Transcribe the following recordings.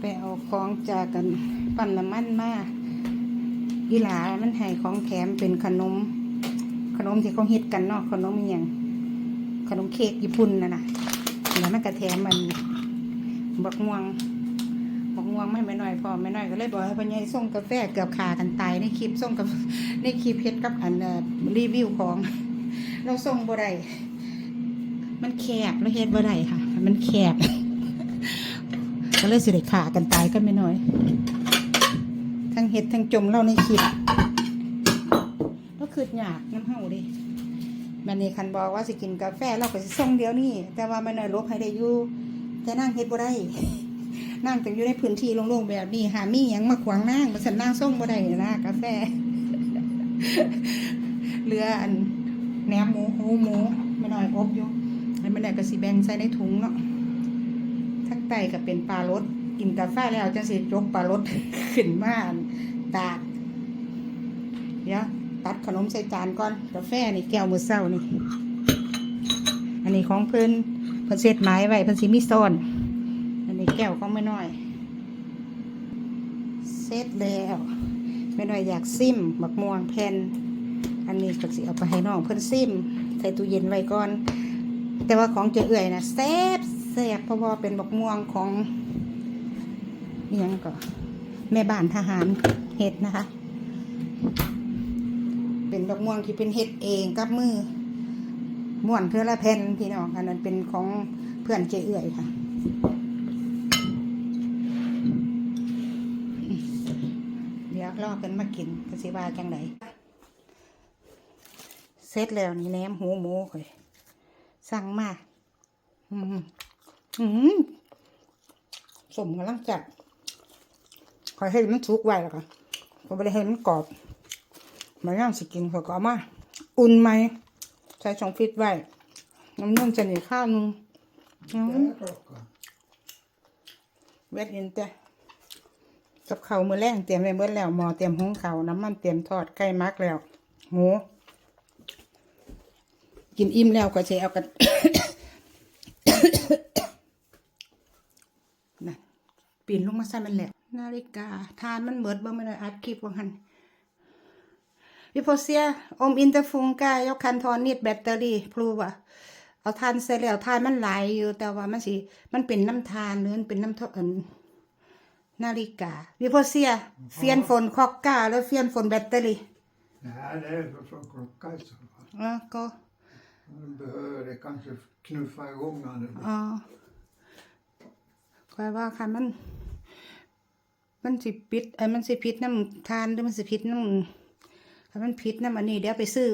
ไปเอาของจากกันปั่นน้ำมันมาอีหลามันให้ของแถมเป็นขนม ขนมที่เขาเฮิตกันเนาะขนมอย่างขนมเค้กญี่ปุ่นน่ะนะแล้วมันก็แถมมันบักม่วงบักม่วงไม่ไม่น้อยพอไม่น้อยก็เลยบอกให้พ่อใหญ่ส่งกาแฟเกือบขากันตายในคลิปส่งกับในคลิปเฮ็ดกับอันรีวิวของ เราส่งบ่ได้มันแคบแล้วเฮ็ดบ่ได้ค่ะ มันแคบ ก็เลยสิได้ขากันตายกันไม่น้อย ทั้งเฮ็ดทั้งจมเล่าในคลิปก็คือยากน้ำเฮาเดิมันนี่คันบอกว่าสิกินกาแฟเราก็สิส่งเดียวนี่แต่ว่ามันน่ะลบให้ได้อยู่แต่นั่งเฮ็ดบ่ได้ นั่งแต้องอยู่ในพื้นที่โล่งๆแบบนี้หามีหยังมาขวางนั่งมันสันนั่งส่งบ่ได้นะกาแฟเรืออันแหนมหมูหูหมูไม่น้อยอบอยู่แล้วมันได้ก็สิแบ่งใส่ในถุงเนาะ ทั้ก็เป็นปลารสกินกาแฟแล้วจังสิยกปลารสขึ้นมานตากเดี๋ยวตัดขนมใส่จานก่อนกาแฟนี่แก้วมือเศร้านี่ อันนี้ของเพิ่นเพิ่นเสร็จไม้ไว้เพิ่นสิมีซ่อนอันนี้แก้วของไม่น้อยเสร็จแล้วไม่น้อยอยากซิมบักม่วงแผ่นอันนี้ก็สิเอาไปให้น้องเพิ่นซิมใส่ตู้เย็นไว้ก่อน แต่ว่าของเจ๊เอื่อยนะแซ่บ แซ่บเพราะว่าเป็นบักม่วงของอิหยังก็แม่บ้านทหารเฮ็ดนะคะ เป็นบกม่วงที่เป็นเฮ็ดเองกับมือม่วนเพื่อละแผ่นพี่น้องอันนั้นเป็นของเพื่อนเจเอื่อยค่ะเดี๋ยวรอกันมากินกสิบาจังไหนเสร็จแล้วนี่แหนมหูหมูข่อยสั่งมาอืม อืมสมกำลังจัดข่อยให้มันสุกไว้แล้วค่ะข่อยไม่ได้ให้มันกรอบมาย่างสิกินขอยก็เอามา อุ่นไหมใส่ช่องฟิตไว้ น้ำนุ่มจะหนีข้าวนึงอืมเวทยินแต่กับเขามือแรงเตรียมไว้เมื่อแล้วหมอเตรียมหุงเขาน้ำมันเตรียมทอดไก่มักแล้ว หมู กินอิ่มแล้วก็จะเอากัน นะปีนลงมาใส่มันแหละนาฬิกา ทานมันเบิดบ่ไม่ได้อัดคลิปว่าหันวิโพเซียอมอินเตอร์ฟุงกายกคันทอนนิดแบตเตอรี่พลูว่ะเอาทานใส่แล้วทานมันหลายอยู่ แต่ว่ามันสิมันเป็นน้ำทานหรือมันเป็นน้ำทอนนาฬิกาวิโพเซียเฟียนฝนคอกกาแล้วเฟียนฝนแบตเตอรี่ Nej, det är för från klocka i så fall. อะก็ Man behöver det kanske knuffa igång den lite. อ๋อคอยว่าค่ะมัน มันสิปิดไอ้มันสิพิษน้ำทานหรือมันสิพิษน้ำถ้ามันพิษน้ำอันนี้เดี๋ยวไปซื้อ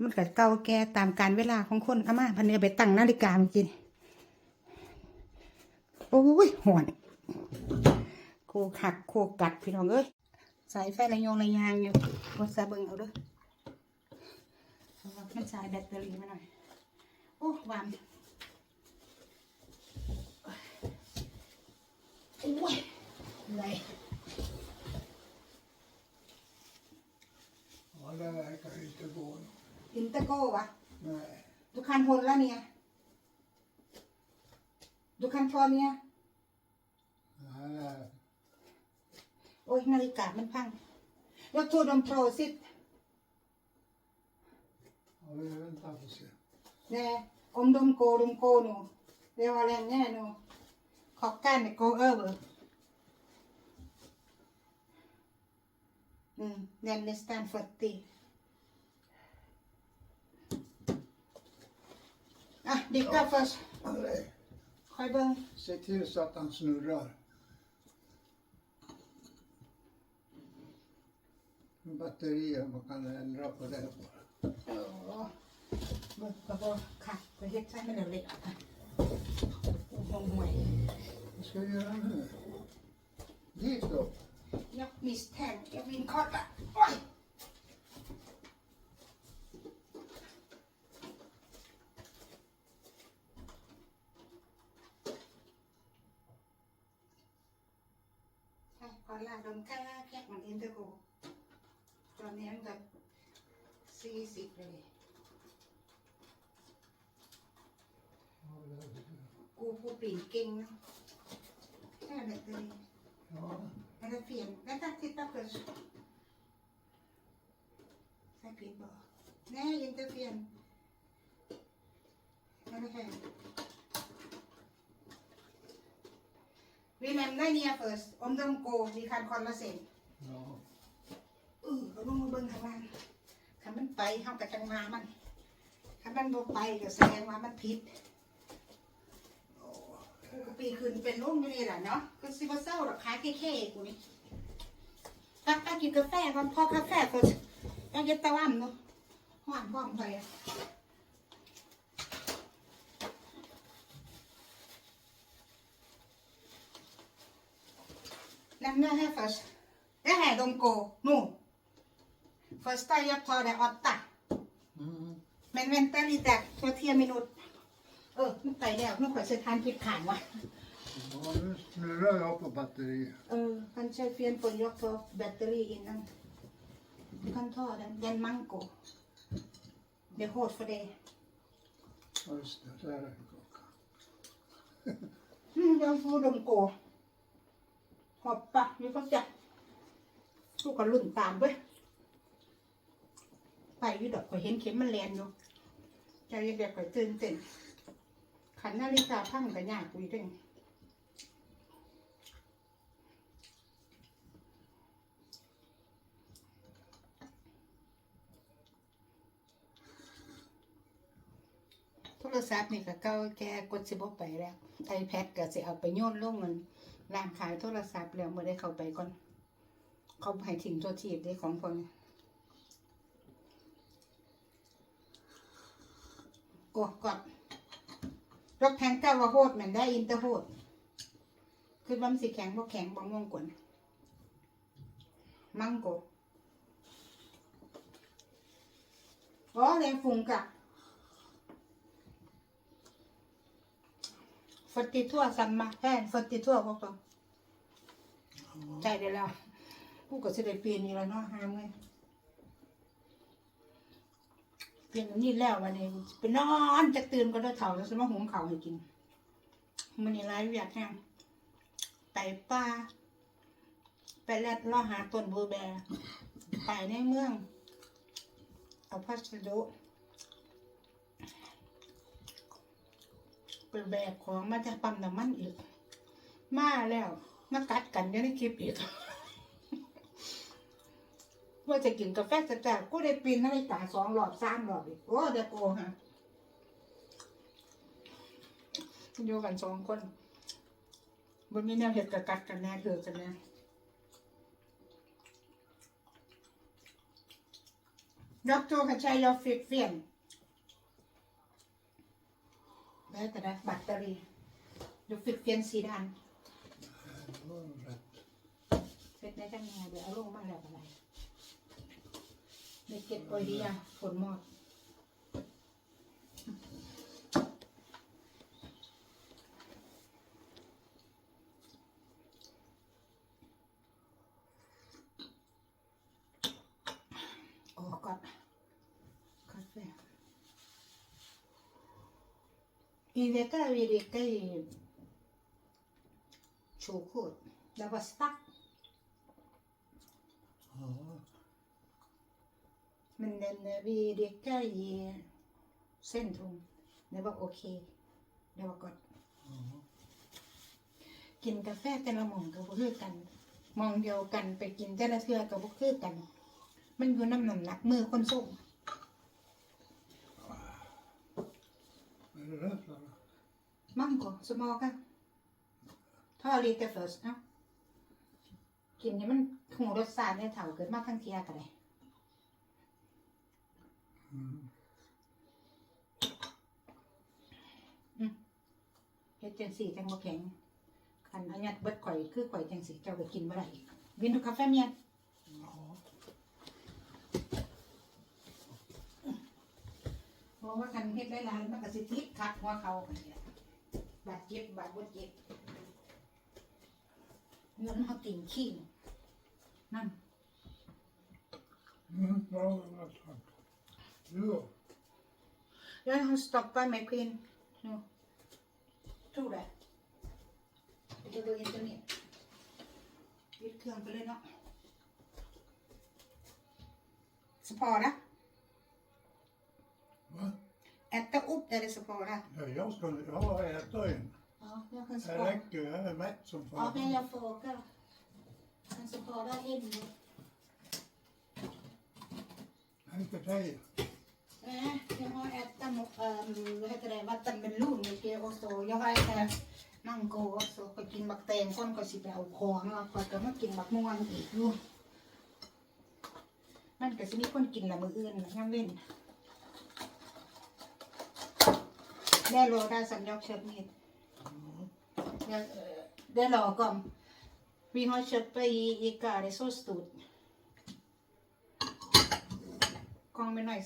มันก็เก่าแก่ตามการเวลาของคนอามาพันเนื้อไปตั้งนาฬิกามันกินโอ้ยหวนโคขักโคกัดพี่น้องเอ้ยสายไฟระยงระยางอยู่วัดซาเบิงเอาด้วยมันสายแบตเตอรี่มาหน่อย โอ้หวาน โอ้ยเหนื่อย Ja, det verkar inte gå. อินเตอร์โก้วะ Nej. ดูคันโฮนแล้วเนี่ยดูคันทอเนี่ย Nej. โอ้ยนาฬิกามันพังยกทูดมโปรสิ Ja, vi väntar och se. แน่อมดมโกดมโกหนูเรียกว่าอะไรแน่หนูขอบกันเนี่ยโกเออร์เบอร์อื มเนมเนสตันฟอร์ตีอะดิกาฟัส Nej. คอยเบิ้ง Se till så att han snurrar. Batterier, man kan ändra på det bara. โอ้เบิ้งก ระบอกค่ะไปเฮ็ดใช้มันเล็กๆอะกูหงหวย Vad ska jag göra nu? Dit då. ยกมิสแทนยกมินคอดอะโอ้ยใช่ เก่งนะแค่ interfere. Vänta, titta först. Säg pip bara. Nej, inte fel. Eller hur? Vi lämnar ner först. Om de går, vi kan kolla sen. Ja. เออเราลงมาเบิ่งข้างล่างถ้ามันไปเฮากับจังมามันถ้ามันบ่ไปก็แสดงว่ามันผิดโอ้ กูก็ปีขึ้นเป็นร่มอยู่นี่แหละเนาะก็สิบ่เศร้าหรอกขายแค่ๆกูนี่ตักตากินกาแฟก่อนพอกาแฟก็ยังจะตะวันเนาะหวานพร้อมไปอะ Lämna här först. Det här de går nu. Första jag tar det åtta. Mm. Men vänta lite, två, tio minuter. เออมันไปแล้วมันขอเส้นทางผิดขางว่ะ Ja, nu, nu rör jag på batteriet. เออ kan ใช้เฟียนฝนยกตัวแบตเตอรี่อินนั่น du kan ta den den mango det är hårt för dig Ja, just det. Där är klockan. mm, jag får dem gå hoppa vi får se ลูกก็ลุ่นตามเว้ยไปอยู่ดอกข่อยเห็นเข็มมันแลนอยู่ใจเด็กๆข่อยตื่นเต้น ขันนาฬิกาพังกันยากกูอีกเด้งโทรศัพท์นี่ก็เก่าแก่กดสิบไปแล้ว iPad ก็สิเอาไปโยนลงเงินร้านขายโทรศัพท์แล้วเมื่อได้เข้าไปก่อน เขาให้ทิ้งตัวทีบได้ของพวกนี้โอ้กด รถแทงเก้าว่าโหดแมันได้อินเตอร์โหดคือว่ามันสิแข็งบ่แข็งบ่ม่วงกวนมังโกอ๋อแรงฟุงกะ42 samma här, 42 också. ใช่ได้แล้วกูก็จะได้เปลี่ยนนี่แล้วเนาะหามไงเปลี่ย นอันนี้แล้ววันนี้ไปนอนจะตื่นก็ได้เถ่าแล้วสมาหุงข้าให้กินมันนี่ร้ายเวียกแห้งไปป่าไปแลดล่อหาต้นบูแบร์ไปในเมือง เอาพัสดุไปแบกของมาจากปั๊มน้ำมันอีก มาแล้วมากัดกันอยังในคลิปอีก ว่าจะกินกาแฟจะแต่กูได้ปีนนาฬิกาสองหลอดสามหลอดอีกโอ้เดี๋ยวโกฮะอยู่กันสองคนบนมีแนวเห็ดกับกัดกันแน่เถือกันแน่ด็อกเตอร์เขาใช้ยาฟิกเฟียน Vad heter det? Batteri. Du fick en sidan. Det var rätt. เสร็จได้จังไงเดี๋ยวเอาลงมาแล้วอะไร เด็กเก็บไว้ดีอะฝนหมดโอ้ก่อนกาแฟ I veckan har vi dricka i choklad. Det var starkt. Ja. Men den eh, vi dricker i centrum, det var okej. Det var gott. กินกาแฟแต่ละหม่องก็บ่คือกันหมองเดียวกันไปกินแต่ละเทื่อก็บ่คือกัน มันอยู่น้ำหนักหนักมือคนส่ง Är det rätt Lara? Mango, smaka. Ta lite först. Ja. กินให้มันหูรสชาติเนี่ยเถ่าเกิดมาทั้งเทียกันเลย Mm. เฮ็ดจังสี่จังบ่แข็งคันอันยัดเบิดข่อยคือข่อยจังสี่เจ้าก็กินบ่ได้อีกวินดูกาแฟเมียน Ja. เพราะว่าคันเฮ็ดได้หลายมันก็สิติดคัดหัวเขาอันนี้ล่ะบาดเจ็บบาดบ่เจ็บเงินเฮาติ่งขี้นั่น Mm, ja, det var sant. Jo. Jag har stoppat med queen. Nu. Tror det. Det går inte ner. Vilka รื่องไปเลยเนาะสปอร์นะ Va? äta upp där det sparar. Ja, jag ska ja, äta en. Ja, jag kan Det spara. räcker, jag är mätt som Ja, fan. men jag frågar. Kan spara en. Men inte dig. Jag har ätit um, vad heter det, vattenmelon mycket och så. Jag har ätit mango också. Ko กินบักแตงคนก็สิไปเอาของแล้วก็ก็มากินบักม่วงอีกอยู่มันก็สิมีคนกินละมืออื่นงามเว้นได้โลได้สัญญาเชิญนี่ Ja, eh, det är lagom. Vi har köpt i Ica, det är så stort. กองไปหน่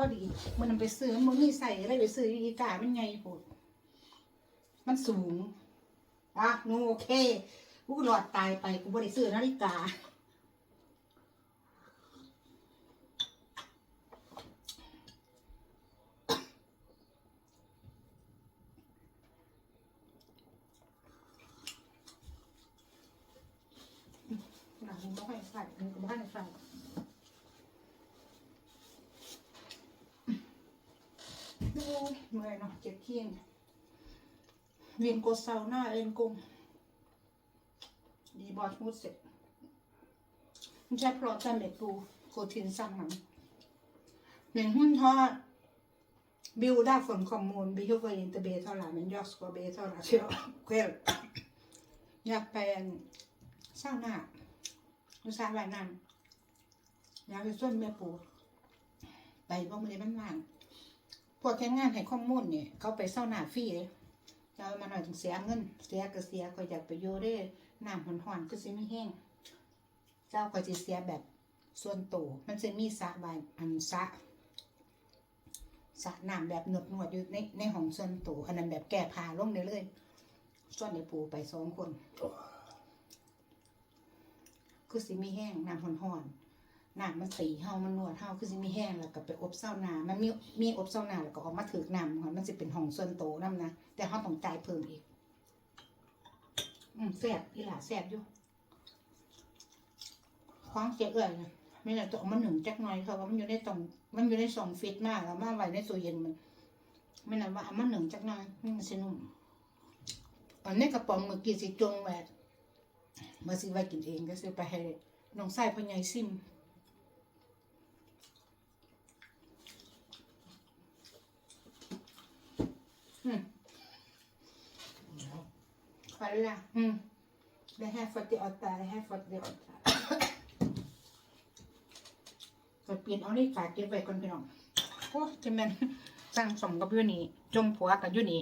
อดีมันนำไปซื้อมันมีใส่อะไรไปซื้ออยู่อีกามันไงโหดมันสูงอะหนูโอเคกูหลอดตายไปกูบ่ได้ซื้อนาฬิกาหลังก็ให้ใส่อันนี้ก็ไม่ใส่โอ้ยเมื่อยเนาะเจ็บเที่ยงเวียนโกดเซาหน้าเอ็นกงดีบอสมูดเสร็จไม่ใช่เพราะจะเม็ดปูโคทินซ้ำมันเหมือนหุ้นทอดบิวได้ฝนคอมมูนบิวเวอร์อินเตอร์เบทเท่าไหร่มันยอกสกอเบทเท่าไหร่เชียวเควลอยากเป็นเศร้าหน้ารู้สาแบบนั้นอยากไปส่วนแม่ปูไปบ่มือนี้มันว่าง พวกแค่งานให้ข้อมูลเนี่ยเขาไปเศร้าหน้าฟรีเลยจะเอามาหน่อยถึงเสียเงิน เสียก็เสียก็อยากไปอยู่ได้น้ำหอนๆก็สิไม่แห้ง เจ้าก็จะเสียแบบส่วนตัวมันจะมีสระบายอันสระสระน้ำแบบหนวดหนวดๆอยู่ในในห้องส่วนตัวอันนั้นแบบแก้ผ้าลงได้เลยส่วนในปูไปสองคน คือสิมีแห้งน้ำห่อนๆน้ำมันตีเฮามันนวดเฮาคือสิมีแห้งแล้วก็ไปอบเศร้านามันมีมีอบเศร้านาแล้วก็เออกมาถือน้ำค่ะมันสิเป็นห้องส่วนโตวนํนะแต่เฮาต้องจ่ายเพิ่มอีก อืมแซ่บอีหล่าแซ่บอยู่ของเจ๊เอ้ยนะไม่ได้ต้องเอามาหนึ่งจักหน่อยค่ะว่ามันอยู่ในตองมันอยู่ในสองฟิตมากแล้วมาไว้ในตู้เย็นมันไม่น่าว่าเอามาหนึ่งจักหน่อยมันสนุ่มอันนี้กระป๋องเมื่อกี้สิจงแหวกมาซื้อไว้กินเองก็ซื้อไปให้น้องไส้พ่อใหญ่ซิม อืม Ja. ไปละอืมได้ให้ฟอติออตาได้ให้ฟอติออตาก็เปลี่ยนเอานี่กาเก็บไว้ก่อนพี่น้องโอ้จะแม่นสร้างสมกับอยู่นี่จมผัวกับอยู่นี่